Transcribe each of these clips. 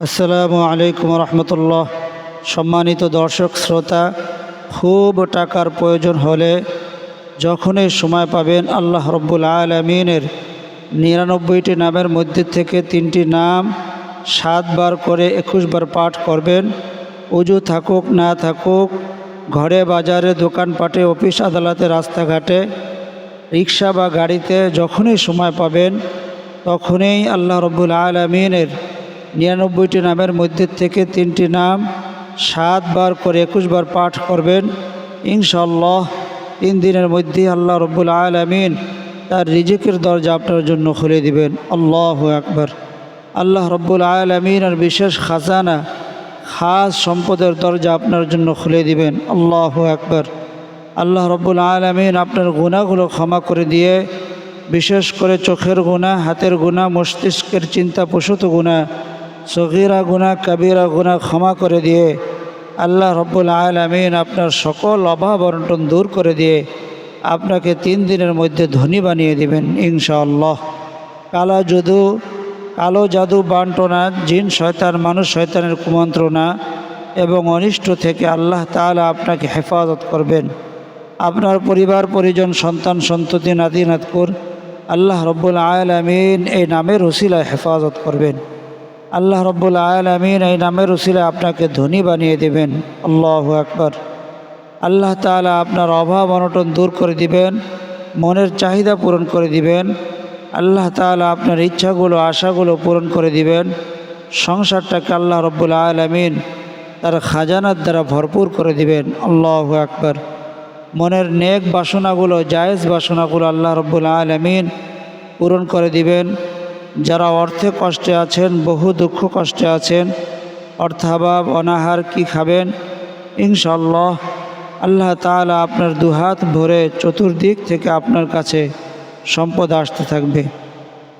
আসসালামু আলাইকুম রহমতুল্লাহ। সম্মানিত দর্শক, শ্রোতা, খুব টাকার প্রয়োজন হলে যখনই সময় পাবেন আল্লাহ রব্বুল আলমিনের নিরানব্বইটি নামের মধ্যে থেকে তিনটি নাম সাতবার করে একুশবার পাঠ করবেন। উজু থাকুক, না থাকুক, ঘরে, বাজারে, দোকানপাটে, অফিস, আদালতে, রাস্তাঘাটে, রিক্সা বা গাড়িতে যখনই সময় পাবেন, তখনই আল্লাহ রব্বুল আলমিনের নিরানব্বইটি নামের মধ্যে থেকে তিনটি নাম সাতবার করে একুশবার পাঠ করবেন। ইনশাল্লাহ তিন দিনের মধ্যে আল্লাহ রব্বুল আলমিন তার রিজিকের দরজা আপনার জন্য খুলে দিবেন। আল্লাহ আকবর। আল্লাহ রব্বুল আলমিনের বিশেষ খাজানা, খাস সম্পদের দরজা আপনার জন্য খুলে দিবেন। আল্লাহ আকবর। আল্লাহ রব্বুল আলমিন আপনার গুণাগুলো ক্ষমা করে দিয়ে, বিশেষ করে চোখের গুণা হাতের গুণা মস্তিষ্কের চিন্তা প্রসূত গুণা সগিরা গুণা কাবিরা গুণা ক্ষমা করে দিয়ে আল্লাহ রব্বুল আলমিন আপনার সকল অভাব অনটন দূর করে দিয়ে আপনাকে তিন দিনের মধ্যে ধনী বানিয়ে দিবেন ইনশাআল্লাহ। কালা যদু, কালো জাদু বান্টনা জিন, শয়তান, মানুষ, শয়তানের কুমন্ত্রণা এবং অনিষ্ট থেকে আল্লাহ তাআলা আপনাকে হেফাজত করবেন। আপনার পরিবার, পরিজন, সন্তান, সন্ততি, নাতি, নাতকুর আল্লাহ রব্বুল আলমিন এই নামের উসিলায় হেফাজত করবেন। আল্লাহ রব্বুল আলমিন এই নামের উসিলায় আপনাকে ধনী বানিয়ে দেবেন। আল্লাহ আকবর। আল্লাহ তাআলা আপনার অভাব অনটন দূর করে দিবেন, মনের চাহিদা পূরণ করে দিবেন, আল্লাহ তাআলা আপনার ইচ্ছাগুলো, আশাগুলো পূরণ করে দিবেন। সংসারটাকে আল্লাহ রব্বুল আলমিন তার খাজানার দ্বারা ভরপুর করে দিবেন। আল্লাহ আকবর। মনের নেক বাসনাগুলো, জায়েজ বাসনাগুলো আল্লাহ রব্বুল আলমিন পূরণ করে দিবেন। যারা অর্থে কষ্টে আছেন, বহু দুঃখ কষ্টে আছেন, অর্থাভাব অনাহার কি খাবেন? ইনশাল্লাহ আল্লাহ তাআলা আপনার দুহাত ভরে চতুর্দিক থেকে আপনার কাছে সম্পদ আসতে থাকবে।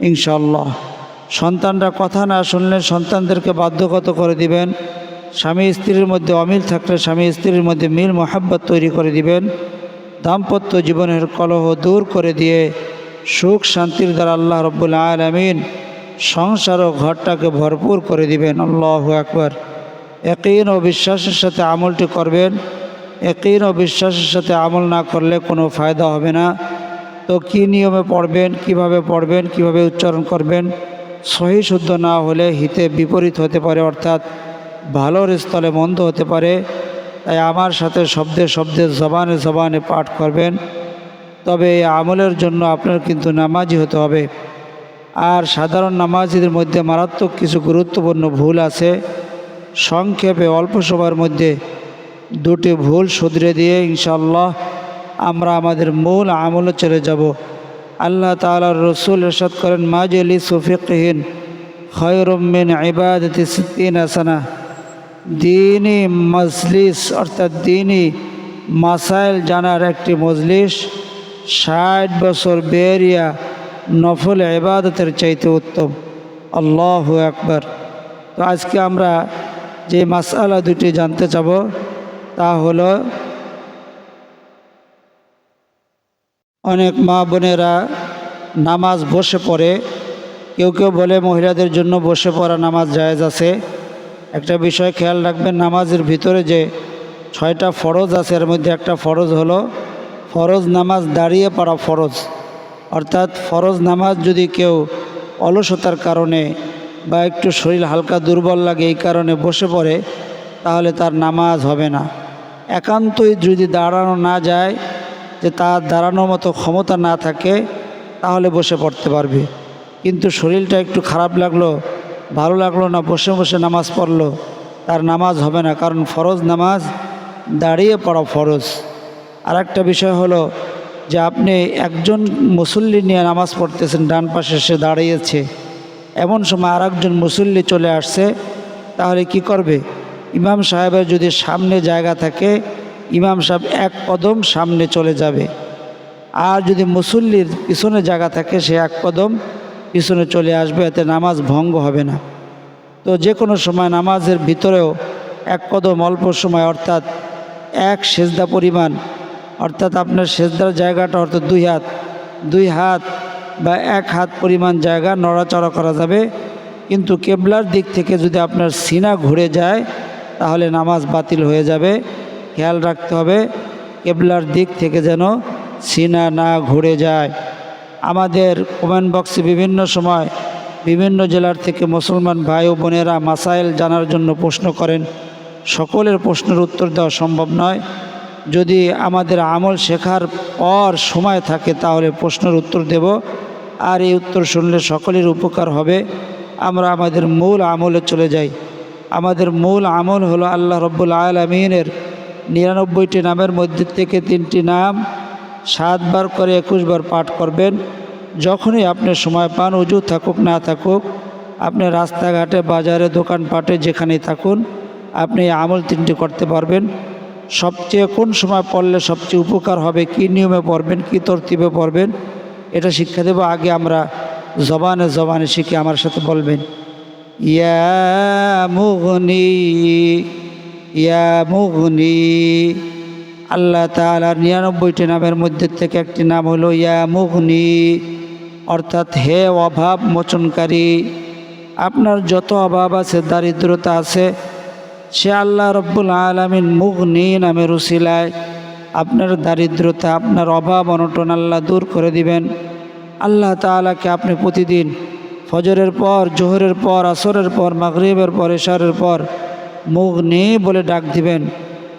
ইনশাল্লাহ সন্তানরা কথা না শুনলে সন্তানদেরকে বাধ্যগত করে দিবেন। স্বামী স্ত্রীর মধ্যে অমিল থাকলে স্বামী স্ত্রীর মধ্যে মিল মোহাব্বত তৈরি করে দিবেন। দাম্পত্য জীবনের কলহ দূর করে দিয়ে সুখ শান্তির দ্বারা আল্লাহ রব্বুল আলমিন সংসার ও ঘরটাকে ভরপুর করে দিবেন। আল্লাহ একবার একইন ও বিশ্বাসের সাথে আমলটি করবেন। একইন ও বিশ্বাসের সাথে আমল না করলে কোনো ফায়দা হবে না। তো কি নিয়মে পড়বেন, কীভাবে পড়বেন, কীভাবে উচ্চারণ করবেন? সহি শুদ্ধ না হলে হিতে বিপরীত হতে পারে, অর্থাৎ ভালোর স্থলে মন্দ হতে পারে। তাই আমার সাথে শব্দে শব্দে, জবানে জবানে পাঠ করবেন। তবে এই আমলের জন্য আপনার কিন্তু নামাজি হতে হবে। আর সাধারণ নামাজিদের মধ্যে মারাত্মক কিছু গুরুত্বপূর্ণ ভুল আছে। সংক্ষেপে অল্প সময়ের মধ্যে দুটি ভুল শুধরে দিয়ে ইনশাল্লাহ আমরা আমাদের মূল আমলে চলে যাব। আল্লাহ তালার রসুল এরশাদ করেন মাজলি সুফিকহীন খয়রমিন ইবাদতি সিদ্দিন আসানা দিনই মজলিস, অর্থাৎ দিনই মাসাইল জানার একটি মজলিস ষাট বছর বেরিয়া নফল ইবাদতের চাইতে উত্তম। আল্লাহ একবার তো আজকে আমরা যে মাসালা দুটি জানতে চাব তা হলো অনেক মা বোনেরা নামাজ বসে পড়ে। কেউ কেউ বলে মহিলাদের জন্য বসে পড়া নামাজ জায়েজ আছে। একটা বিষয় খেয়াল রাখবেন, নামাজের ভিতরে যে ছয়টা ফরজ আছে, এর মধ্যে একটা ফরজ হলো ফরজ নামাজ দাঁড়িয়ে পড়া ফরজ। অর্থাৎ ফরজ নামাজ যদি কেউ অলসতার কারণে বা একটু শরীর হালকা দুর্বল লাগে এই কারণে বসে পড়ে, তাহলে তার নামাজ হবে না। একান্তই যদি দাঁড়ানো না যায়, যে তার দাঁড়ানোর মতো ক্ষমতা না থাকে, তাহলে বসে পড়তে পারবে। কিন্তু শরীরটা একটু খারাপ লাগল, ভালো লাগল না, বসে বসে নামাজ পড়ল, তার নামাজ হবে না। কারণ ফরজ নামাজ দাঁড়িয়ে পড়া ফরজ। আর একটা বিষয় হলো যে আপনি একজন মুসল্লি নিয়ে নামাজ পড়তেছেন, ডান পাশে সে দাঁড়িয়েছে। এমন সময় আর একজন মুসল্লি চলে আসছে, তাহলে কি করবে? ইমাম সাহেবের যদি সামনে জায়গা থাকে, ইমাম সাহেব এক কদম সামনে চলে যাবে। আর যদি মুসল্লির পিছনে জায়গা থাকে, সে এক কদম পিছনে চলে আসবে, এতে নামাজ ভঙ্গ হবে না। তো যে কোনো সময় নামাজের ভিতরেও এক কদম অল্প সময়, অর্থাৎ এক সেজদা পরিমাণ অর্থাৎ আপনার সেজদার জায়গাটা অর্থাৎ দুই হাত দুই হাত বা এক হাত পরিমাণ জায়গা নড়াচড়া করা যাবে। কিন্তু কেবলার দিক থেকে যদি আপনার সিনা ঘুরে যায়, তাহলে নামাজ বাতিল হয়ে যাবে। খেয়াল রাখতে হবে, কেবলার দিক থেকে যেন সিনা না ঘুরে যায়। আমাদের কমেন্ট বক্সে বিভিন্ন সময় বিভিন্ন জেলার থেকে মুসলমান ভাই ও বোনেরা মাসাইল জানার জন্য প্রশ্ন করেন। সকলের প্রশ্নের উত্তর দেওয়া সম্ভব নয়। যদি আমাদের আমল শেখার পর সময় থাকে, তাহলে প্রশ্নের উত্তর দেব। আর এই উত্তর শুনলে সকলের উপকার হবে। আমরা আমাদের মূল আমলে চলে যাই। আমাদের মূল আমল হলো আল্লাহ রব্বুল আলমিনের নিরানব্বইটি নামের মধ্যে থেকে তিনটি নাম সাতবার করে একুশবার পাঠ করবেন। যখনই আপনি সময় পান, উজু থাকুক, না থাকুক, আপনি রাস্তাঘাটে, বাজারে, দোকানপাটে, যেখানেই থাকুন, আপনি আমল তিনটি করতে পারবেন। সবচেয়ে কোন সময় পড়লে সবচেয়ে উপকার হবে? কি নিয়মে পড়বেন? কি তরতিবে পড়বেন? এটা শিক্ষা দেব। আগে আমরা জবানে জবানে শিখে আমার সাথে বলবেন। ইয়া মুগনি ইয়া মুগনি। আল্লাহ তালার নিরানব্বইটি নামের মধ্যে থেকে একটি নাম হলো ইয়া মুগনি। অর্থাৎ হে অভাব মোচনকারী, আপনার যত অভাব আছে, দারিদ্রতা আছে সে আল্লাহ রব্বুল আলমিন মুগনি নামের উসিলায় আপনার দারিদ্রতা, আপনার অভাব, অনটন আল্লাহ দূর করে দিবেন। আল্লাহ তালাকে আপনি প্রতিদিন ফজরের পর, জোহরের পর, আসরের পর, মাগরিবের পর, এশারের পর মুগনি বলে ডাক দিবেন।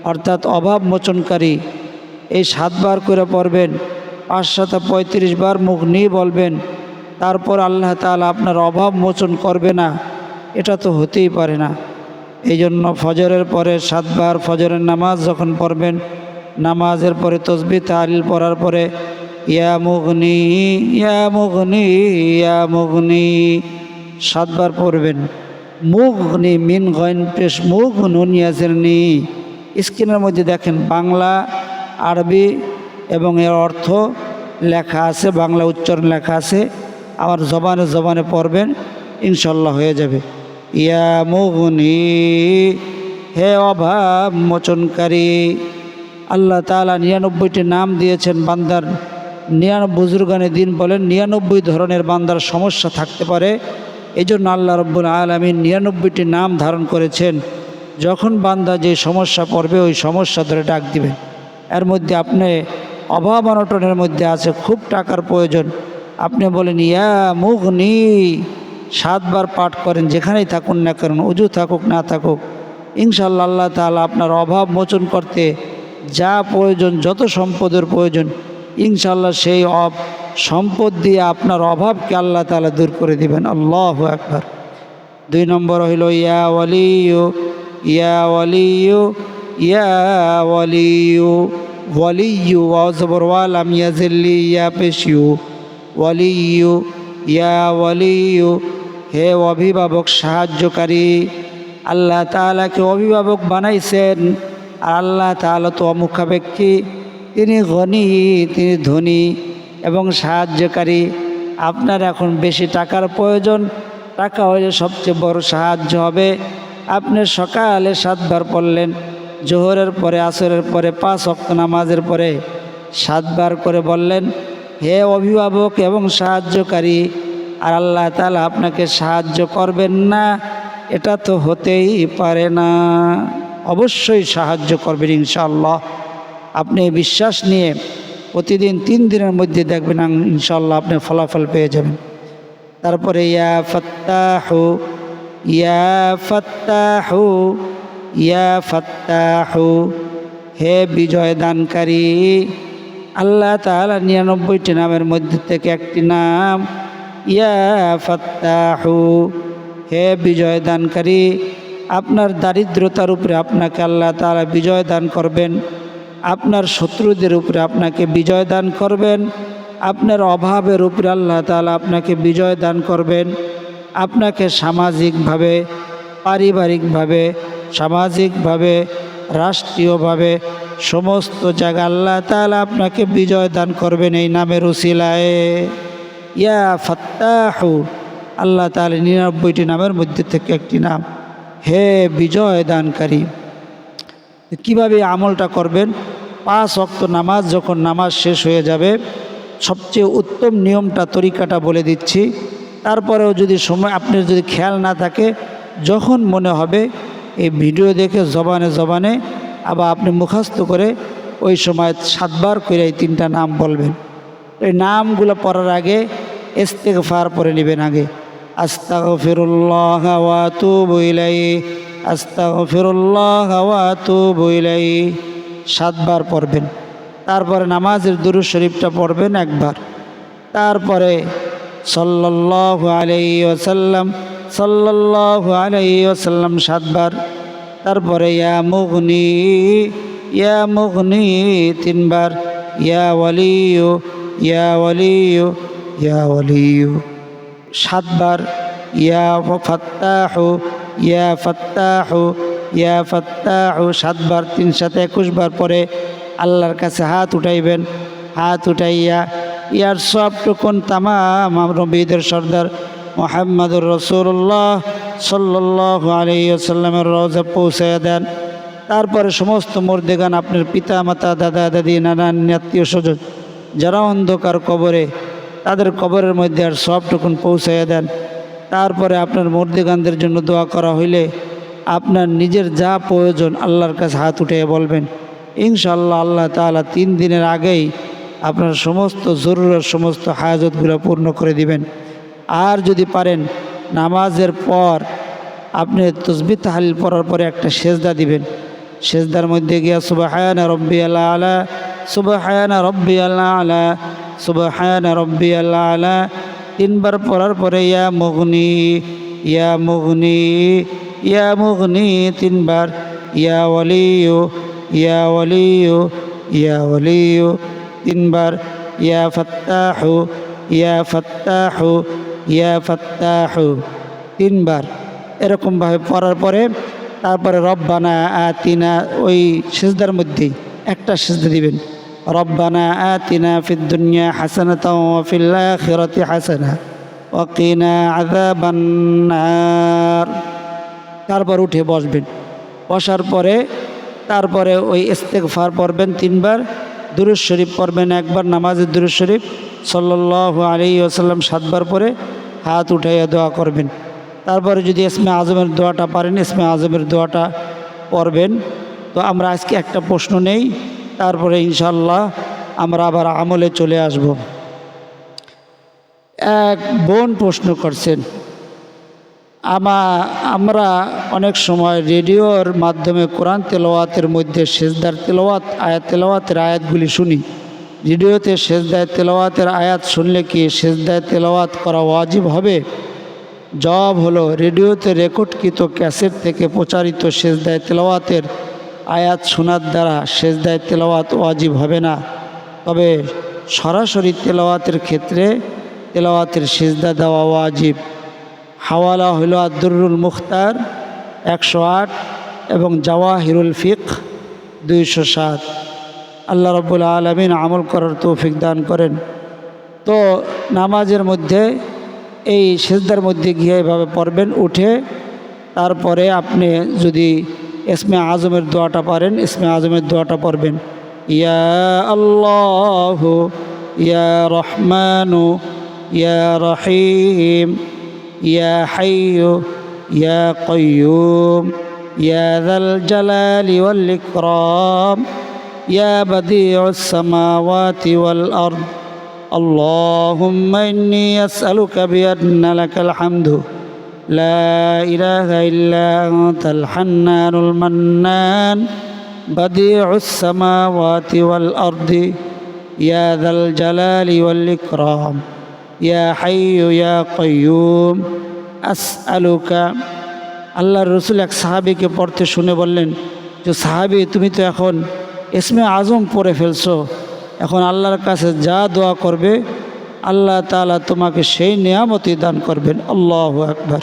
অর্থাৎ অভাব মোচনকারী এই সাতবার করে পড়বেন পাঁচ সাত পঁয়ত্রিশ বার মুগনি বলবেন। তারপর আল্লাহ তালা আপনার অভাব মোচন করবে না। এটা তো হতেই পারে না। এই জন্য ফজরের পরে সাতবার ফজরের নামাজ যখন পড়বেন, নামাজের পরে তসবি তালিল পড়ার পরে, ইয়া মুগনি ইয়া মুগনি ইয়া মুগনি, সাতবার পড়বেন। মুগনি মিন গইন পেশ, মুগ নুন ইয়াজেরনি স্ক্রিনের মধ্যে দেখেন বাংলা, আরবি এবং এর অর্থ লেখা আছে, বাংলা উচ্চারণ লেখা আছে। আমার জবানে জবানে পড়বেন, ইনশাল্লাহ হয়ে যাবে। ইয়া মুগনি, হে অভাব মোচনকারী, আল্লাহ তালা নিরানব্বইটি নাম দিয়েছেন বান্দার। নিরানব্বই বুজুর্গানে দিন বলেন, নিরানব্বই ধরনের বান্দার সমস্যা থাকতে পারে। এই জন্য আল্লাহ রব্বুল আলমিন নিরানব্বইটি নাম ধারণ করেছেন। যখন বান্দা যে সমস্যা পড়বে, ওই সমস্যা ধরে ডাক দিবেন। এর মধ্যে আপনি অভাব অনটনের মধ্যে আছে, খুব টাকার প্রয়োজন। আপনি বলেন, ইয়া মুগনি সাতবার পাঠ করেন, যেখানেই থাকুন না কারণ উজু থাকুক, না থাকুক ইনশাল্লাহ আল্লাহ তালা আপনার অভাব মোচন করতে যা প্রয়োজন, যত সম্পদের প্রয়োজন ইনশাল্লাহ সেই অব, সম্পদ দিয়ে আপনার অভাবকে আল্লাহ তালা দূর করে দিবেন। আল্লাহ একবার দুই নম্বর হইল, ইয়া ওয়ালিউ ইয়া ওয়ালিউ ইয়া ওয়ালিউ ওয়ালিউ অজবর ওয়ালাম ইয়াজিল্লি ইয়া পেশিউ ওয়ালিউ ইয়া ওয়ালিউ হে অভিভাবক, সাহায্যকারী। আল্লাহ তালাকে অভিভাবক বানাইছেন। আর আল্লাহ তালা তো অমুখাপেক্ষী তিনি ধনী তিনি ধনী এবং সাহায্যকারী। আপনার এখন বেশি টাকার প্রয়োজন। টাকা হলে সবচেয়ে বড় সাহায্য হবে। আপনি সকালে সাতবার পড়লেন, জোহরের পরে, আসরের পরে, পাঁচ অক্ত নামাজের পরে সাতবার করে বললেন, হে অভিভাবক এবং সাহায্যকারী আর আল্লাহ তালা আপনাকে সাহায্য করবেন না, এটা তো হতেই পারে না। অবশ্যই সাহায্য করবেন ইনশাল্লাহ আপনি বিশ্বাস নিয়ে প্রতিদিন তিন দিনের মধ্যে দেখবেন ইনশাল্লাহ আপনি ফলাফল পেয়ে যাবেন। তারপরে, ইয়া ফত্তাহু ইয়া ফত্তাহু ইয়া ফত্তাহু। হে বিজয় দানকারী আল্লাহ তালা নিরানব্বইটি নামের মধ্যে থেকে একটি নাম ইয়া ফত্তাহু। হে বিজয় দানকারী আপনার দারিদ্রতার উপরে আপনাকে আল্লাহ তালা বিজয় দান করবেন। আপনার শত্রুদের উপরে আপনাকে বিজয় দান করবেন। আপনার অভাবের উপরে আল্লাহ তালা আপনাকে বিজয় দান করবেন। আপনাকে সামাজিকভাবে, পারিবারিকভাবে, সামাজিকভাবে, রাষ্ট্রীয়ভাবে সমস্ত জায়গা আল্লাহ তালা আপনাকে বিজয় দান করবেন এই নামের উসিলায়। ইয়া ফত্তাহু, আল্লাহ তালা নিরানব্বইটি নামের মধ্যে থেকে একটি নাম। হে বিজয় দানকারী, কীভাবে আমলটা করবেন? পাঁচ অক্ত নামাজ যখন নামাজ শেষ হয়ে যাবে, সবচেয়ে উত্তম নিয়মটা, তরিকাটা বলে দিচ্ছি। তারপরেও যদি সময়, আপনার যদি খেয়াল না থাকে, যখন মনে হবে, এই ভিডিও দেখে জবানে জবানে আবার আপনি মুখস্থ করে ওই সময় সাতবার করে এই তিনটা নাম বলবেন। এই নামগুলো পড়ার আগে ইস্তেগফার পরে নেবেন আগে। আস্তাগফিরুল্লাহ ওয়া আতুবু ইলাইহি। আস্তাগফিরুল্লাহ ওয়া আতুবু ইলাইহি। সাতবার পড়বেন। তারপরে নামাজের দুরূদ শরীফটা পড়বেন একবার। তারপরে সাল্লাল্লাহু আলাইহি ওয়াসাল্লাম, সাল্লাল্লাহু আলাইহি ওয়াসাল্লাম সাতবার। তারপরে ইয়া মুগনি ইয়া মুগনি তিনবার। ইয়া ওয়ালিয়ু ইয়া ওয়ালিয়ু ইয়া সাতবার, ইয়া ফাত্তাহু ইয়া ফাত্তাহু ইয়া ফাত্তাহু। সাতবার, তিন সাথে একুশবার পরে আল্লাহর কাছে হাত উঠাইবেন। হাত উঠাইয়া ইয়ার সবটুকুন তামাম নবীদের সর্দার মোহাম্মদুর রসুল্লাহ সাল্লাহ আলাইসাল্লামের রোজা পৌঁছে দেন। তারপরে সমস্ত মুর্দেগান আপনার পিতা মাতা দাদা দাদি নানান আত্মীয় স্বজন যারা অন্ধকার কবরে তাদের কবরের মধ্যে আর সবটুকুন পৌঁছাইয়া দেন। তারপরে আপনার মুর্দিগানদের জন্য দোয়া করা হইলে আপনার নিজের যা প্রয়োজন আল্লাহর কাছে হাত উঠে বলবেন। ইনশাল্লাহ আল্লাহ তাআলা তিন দিনের আগেই আপনার সমস্ত জরুরত, সমস্ত হাজতগুলো পূর্ণ করে দিবেন। আর যদি পারেন, নামাজের পর আপনি তসবি তাহালিল পড়ার পরে একটা সেজদা দিবেন। সেজদার মধ্যে গিয়া সুবাহায়না রব্বি আল্লাহ আলা সুবাহায়না রব্বি আল্লাহ আলা সুবাহায়না রব্বি আল্লাহ আলা। তিনবার পড়ার পরে, ইয়া মুগনি ইয়া মুগনি ইয়া মুগনি, তিনবার, ইয়া ওয়ালিয়ু ইয়া ওয়ালিয়ু ইয়া ওয়ালিয়ু, তিনবার, ইয়া ফাত্তাহু ইয়া ফাত্তাহু ইয়া ফাত্তাহু, তিনবার। এরকমভাবে পড়ার পরে, তারপরে রব্বানা আতিনা, ওই সেজদার মধ্যেই একটা সেজদা দিবেন। ফিদ দুনিয়া হাসানাতা ওয়া ফিল আখিরাতি হাসানা ওয়া কিনা আযাবান নার তারপর উঠে বসবেন। বসার পরে, তারপরে ওই ইস্তেগফার পড়বেন তিনবার। দুরুজ শরীফ পড়বেন একবার, নামাজের দুরুজ শরীফ। সাল্লাল্লাহু আলাইহি ওয়াসাল্লাম সাতবার পরে হাত উঠাইয়া দোয়া করবেন। তারপরে যদি ইসমে আজমের দোয়াটা পারেন, ইসমে আজমের দোয়াটা পড়বেন। তো আমরা আজকে একটা প্রশ্ন নেই তারপরে ইনশাল্লাহ আমরা আবার আমলে চলে আসব। এক বোন প্রশ্ন করছেন, আমা, আমরা অনেক সময় রেডিওর মাধ্যমে কোরআন তেলাওয়াতের মধ্যে সেজদার তেলাওয়াত, আয়াত তেলাওয়াতের আয়াতগুলি শুনি। রেডিওতে সেজদায় তেলাওয়াতের আয়াত শুনলে কি সেজদায় তেলাওয়াত করা ওয়াজিব হবে? জবাব হলো, রেডিওতে রেকর্ডকৃত ক্যাসেট থেকে প্রচারিত সেজদায় তেলাওয়াতের আয়াত শোনার দ্বারা সেজদায় তেলাওয়াত ওয়াজিব হবে না। তবে সরাসরি তেলাওয়াতের ক্ষেত্রে তেলাওয়াতের সেজদা দেওয়া ওয়াজিব। হাওয়ালা হইল আব্দুরুল মুখতার একশো আট এবং জাওয়াহিরুল ফিক দুইশো সাত। আল্লাহ রব্বুল আলমিন আমল করার তৌফিক দান করেন। তো নামাজের মধ্যে, এই সেজদার মধ্যে গিয়ে এভাবে পড়বেন, উঠে তারপরে আপনি যদি ইসমে আজমের দোয়াটা পারেন ইসমে আজমের দোয়াটা পড়বেন ইয়া আল্লাহ ইয়া রহমানু ইয়া রহিম ইয়া হাইয়ু ইয়া কয়ুম ইয়া যাল জালালি ওয়াল ইকরাম ইয়া বাদিউস সামাওয়াতি ওয়াল আরদ اللهم إني أسألك بأن لك الحمد لا إله إلا أنت الحنان المنان بديع السماوات والأرض يا ذا الجلال والإكرام يا حي يا قيوم أسألك আল্লাহর রসুল এক সাহাবিকে পড়তে শুনে বললেন যে সাহাবি তুমি তো এখন ইসমে আজম পড়ে ফেলছো এখন আল্লাহর কাছে যা দোয়া করবে আল্লাহ তালা তোমাকে সেই নিয়ামতি দান করবেন আল্লাহ একবার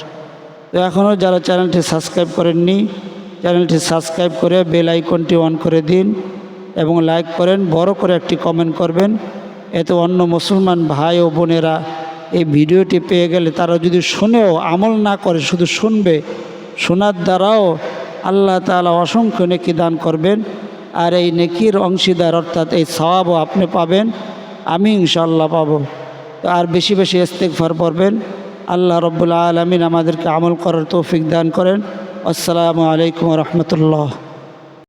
তো এখনও যারা চ্যানেলটি সাবস্ক্রাইব করেননি, চ্যানেলটি সাবস্ক্রাইব করে বেল আইকনটি অন করে দিন এবং লাইক করেন, বড় করে একটি কমেন্ট করবেন। এতে অন্য মুসলমান ভাই ও বোনেরা এই ভিডিওটি পেয়ে গেলে তারা যদি শুনেও আমল না করে, শুধু শুনবে, শোনার দ্বারাও আল্লাহ তালা অসংখ্য নেকি দান করবেন। আর এই নেকির অংশীদার অর্থাৎ এই সওয়াবও আপনি পাবেন। আমি ইনশাল্লাহ পাবো। আর বেশি বেশি ইস্তেকফার পড়বেন। আল্লাহ রব্বুল আলমিন আমাদেরকে আমল করার তৌফিক দান করেন। আসসালামু আলাইকুম রহমতুল্লাহ।